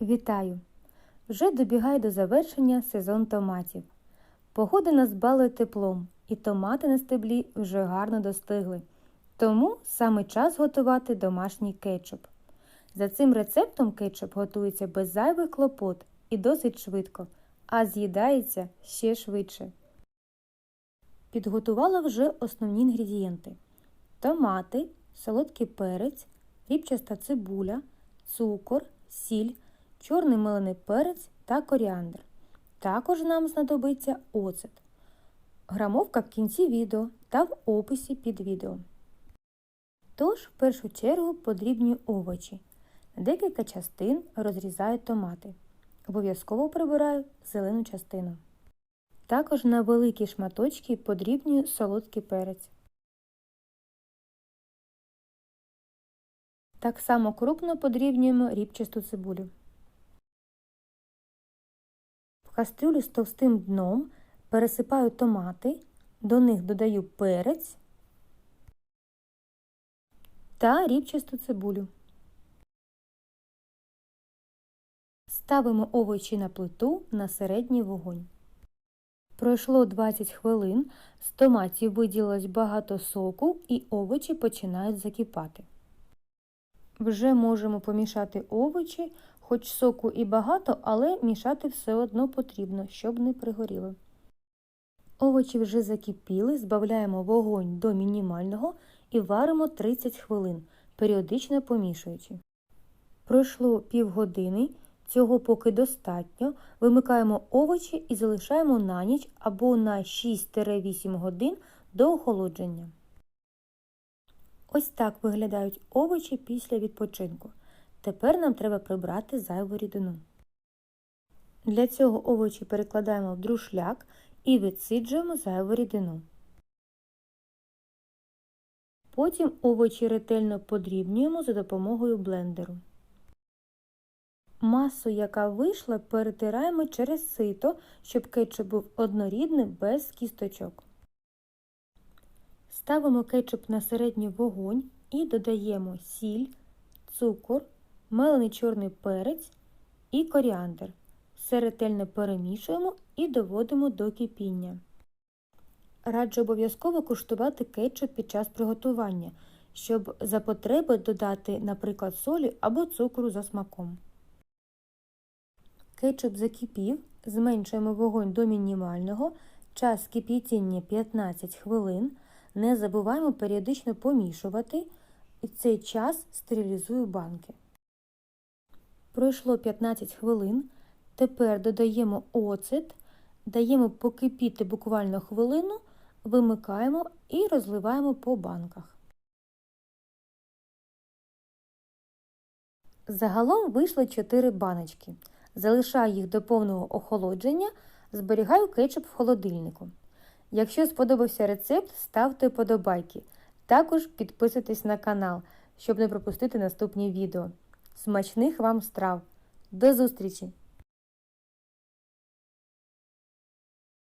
Вітаю! Вже добігає до завершення сезон томатів. Погода нас балує теплом, і томати на стеблі вже гарно достигли. Тому саме час готувати домашній кетчуп. За цим рецептом кетчуп готується без зайвих клопот і досить швидко, а з'їдається ще швидше. Підготувала вже основні інгредієнти: томати, солодкий перець, рібчаста цибуля, цукор, сіль, чорний мелений перець та коріандр. Також нам знадобиться оцет. Грамовка в кінці відео та в описі під відео. Тож, в першу чергу подрібнюю овочі. Декілька частин розрізаю томати. Обов'язково прибираю зелену частину. Також на великі шматочки подрібнюю солодкий перець. Так само крупно подрібнюємо рібчасту цибулю. Кастрюлю з товстим дном пересипаю томати, до них додаю перець та рібчасту цибулю. Ставимо овочі на плиту на середній вогонь. Пройшло 20 хвилин, з томатів виділилось багато соку і овочі починають закипати. Вже можемо помішати овочі, хоч соку і багато, але мішати все одно потрібно, щоб не пригоріло. Овочі вже закипіли, збавляємо вогонь до мінімального і варимо 30 хвилин, періодично помішуючи. Пройшло півгодини, цього поки достатньо, вимикаємо овочі і залишаємо на ніч або на 6-8 годин до охолодження. Ось так виглядають овочі після відпочинку. Тепер нам треба прибрати зайву рідину. Для цього овочі перекладаємо в друшляк і відсиджуємо зайву рідину. Потім овочі ретельно подрібнюємо за допомогою блендеру. Масу, яка вийшла, перетираємо через сито, щоб кетчуп був однорідним без кісточок. Ставимо кетчуп на середній вогонь і додаємо сіль, цукор, мелений чорний перець і коріандр. Все ретельно перемішуємо і доводимо до кипіння. Раджу обов'язково куштувати кетчуп під час приготування, щоб за потреби додати, наприклад, солі або цукру за смаком. Кетчуп закипів, зменшуємо вогонь до мінімального, час кип'ятіння 15 хвилин. Не забуваємо періодично помішувати і цей час стерилізую банки. Пройшло 15 хвилин. Тепер додаємо оцет, даємо покипіти буквально хвилину, вимикаємо і розливаємо по банках. Загалом вийшло 4 баночки. Залишаю їх до повного охолодження, зберігаю кетчуп в холодильнику. Якщо сподобався рецепт, ставте вподобайки. Також підписуйтесь на канал, щоб не пропустити наступні відео. Смачних вам страв! До зустрічі!